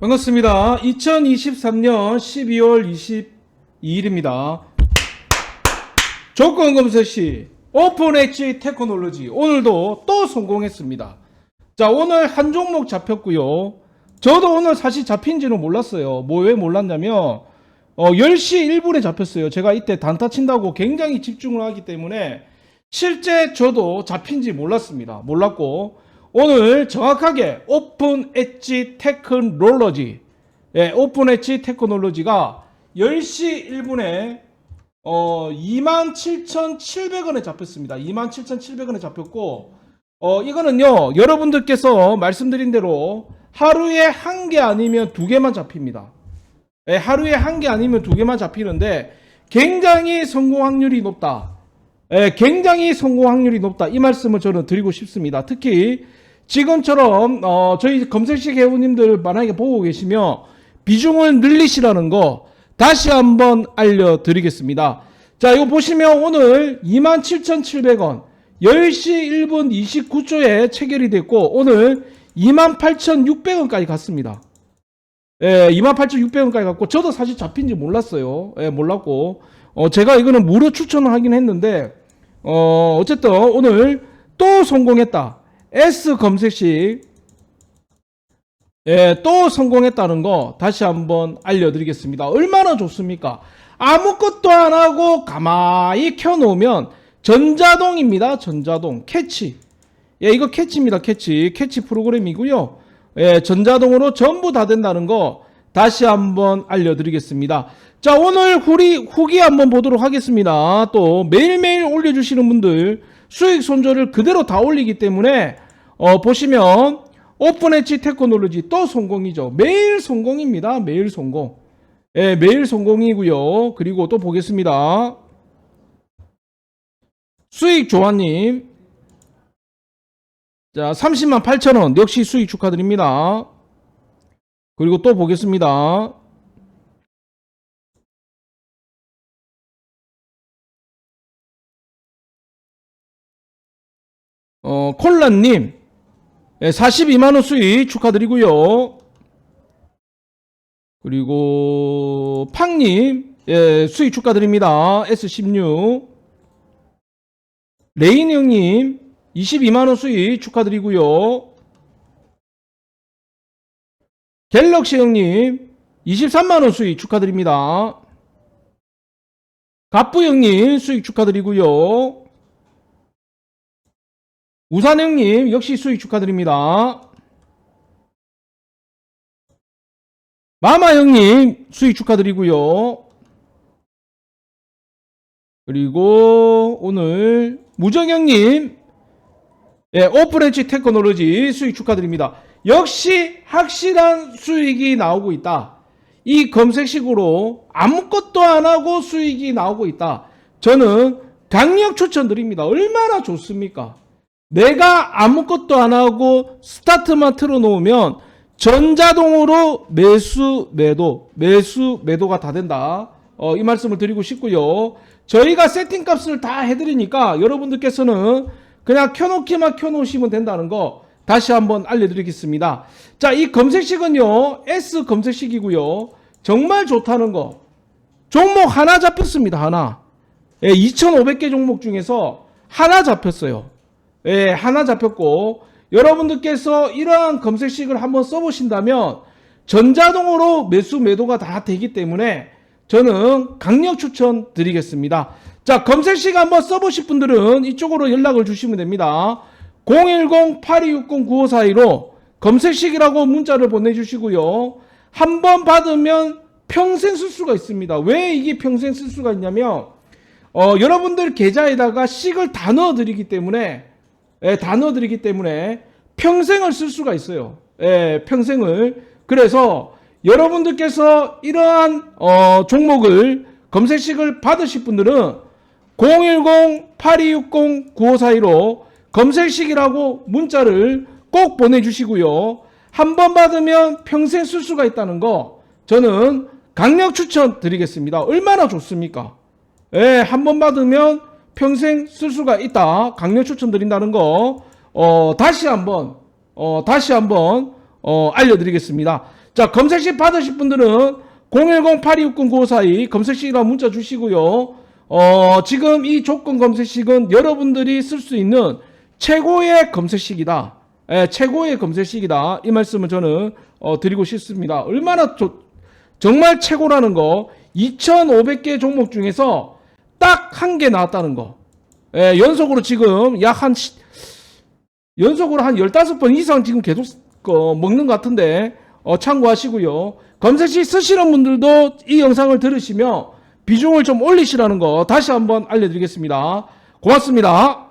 반갑습니다. 2023년 12월 22일입니다. 조건 검색 시 오픈 엣지 테크놀로지 오늘도 또 성공했습니다. 자, 오늘 한 종목 잡혔고요. 저도 오늘 사실 잡힌지는 몰랐어요. 뭐 왜 몰랐냐면 어, 10시 1분에 잡혔어요. 제가 이때 단타 친다고 굉장히 집중을 하기 때문에 실제 저도 잡힌지 몰랐습니다. 몰랐고 오늘 정확하게 오픈 엣지 테크놀로지 예, 오픈 엣지 테크놀로지가 10시 1분에 어, 27,700원에 잡혔습니다. 27,700원에 잡혔고 어, 이거는요. 여러분들께서 말씀드린 대로 하루에 한 개 아니면 두 개만 잡힙니다. 예, 하루에 한 개 아니면 두 개만 잡히는데 굉장히 성공 확률이 높다. 예, 굉장히 성공 확률이 높다. 이 말씀을 저는 드리고 싶습니다. 특히 지금처럼 어, 저희 검색식 회원님들 만약에 보고 계시면 비중을 늘리시라는 거 다시 한번 알려드리겠습니다. 자, 이거 보시면 오늘 27,700원 10시 1분 29초에 체결이 됐고 오늘 28,600원까지 갔습니다. 예, 28,600원까지 갔고 저도 사실 잡힌지 몰랐어요. 예, 몰랐고 어, 제가 이거는 무료 추천을 하긴 했는데 어, 어쨌든 오늘 또 성공했다. S 검색식 예, 또 성공했다는 거 다시 한번 알려드리겠습니다. 얼마나 좋습니까? 아무것도 안 하고 가만히 켜놓으면 전자동입니다. 전자동 캐치. 예, 이거 캐치입니다. 캐치. 캐치 프로그램이고요. 예, 전자동으로 전부 다 된다는 거 다시 한번 알려드리겠습니다. 자, 오늘 후리, 후기 한번 보도록 하겠습니다. 또 매일매일 올려주시는 분들 수익 손절을 그대로 다 올리기 때문에 어, 보시면 오픈 엣지 테크놀로지 또 성공이죠. 매일 성공입니다. 매일 성공. 예, 매일 성공이고요. 그리고 또 보겠습니다. 수익 조아님. 자, 30만 8천원. 역시 수익 축하드립니다. 그리고 또 보겠습니다. 어, 콜라님. 예, 42만원 수익 축하드리고요. 그리고 팡님. 예, 수익 축하드립니다. S16. 레인 형님. 22만원 수익 축하드리고요. 갤럭시 형님 23만원 수익 축하드립니다. 갑부 형님 수익 축하드리고요. 우산 형님 역시 수익 축하드립니다. 마마 형님 수익 축하드리고요. 그리고 오늘 무정 형님 예, 오프렌치 테크놀로지 수익 축하드립니다. 역시 확실한 수익이 나오고 있다. 이 검색식으로 아무것도 안 하고 수익이 나오고 있다. 저는 강력 추천드립니다. 얼마나 좋습니까? 내가 아무것도 안 하고 스타트만 틀어놓으면 전자동으로 매수, 매도, 매수, 매도가 다 된다. 어, 이 말씀을 드리고 싶고요. 저희가 세팅 값을 다 해드리니까 여러분들께서는 그냥 켜놓기만 켜놓으시면 된다는 거 다시 한번 알려드리겠습니다. 자, 이 검색식은요, S 검색식이고요. 정말 좋다는 거. 종목 하나 잡혔습니다, 하나. 예, 2,500개 종목 중에서 하나 잡혔어요. 예, 하나 잡혔고, 여러분들께서 이러한 검색식을 한번 써보신다면, 전자동으로 매수, 매도가 다 되기 때문에, 저는 강력 추천 드리겠습니다. 자, 검색식 한번 써보실 분들은 이쪽으로 연락을 주시면 됩니다. 010-8260-9542로 검색식이라고 문자를 보내주시고요. 한 번 받으면 평생 쓸 수가 있습니다. 왜 이게 평생 쓸 수가 있냐면, 어, 여러분들 계좌에다가 식을 다 넣어드리기 때문에, 예, 다 넣어드리기 때문에 평생을 쓸 수가 있어요. 예, 평생을. 그래서 여러분들께서 이러한, 어, 종목을 검색식을 받으실 분들은 010-8260-9542로 검색식이라고 문자를 꼭 보내주시고요. 한 번 받으면 평생 쓸 수가 있다는 거 저는 강력 추천 드리겠습니다. 얼마나 좋습니까? 예, 한 번 받으면 평생 쓸 수가 있다. 강력 추천 드린다는 거 어, 다시 한 번 어, 다시 한 번 어, 알려드리겠습니다. 자, 검색식 받으실 분들은 010-8269-9542 검색식이라 문자 주시고요. 어, 지금 이 조건 검색식은 여러분들이 쓸 수 있는 최고의 검색식이다. 예, 최고의 검색식이다. 이 말씀을 저는 어, 드리고 싶습니다. 얼마나 좋, 정말 최고라는 거 2,500개 종목 중에서 딱 한 개 나왔다는 거. 예, 연속으로 지금 약 한 연속으로 한 15번 이상 지금 계속 어, 먹는 것 같은데 어, 참고하시고요. 검색식 쓰시는 분들도 이 영상을 들으시며 비중을 좀 올리시라는 거 다시 한번 알려드리겠습니다. 고맙습니다.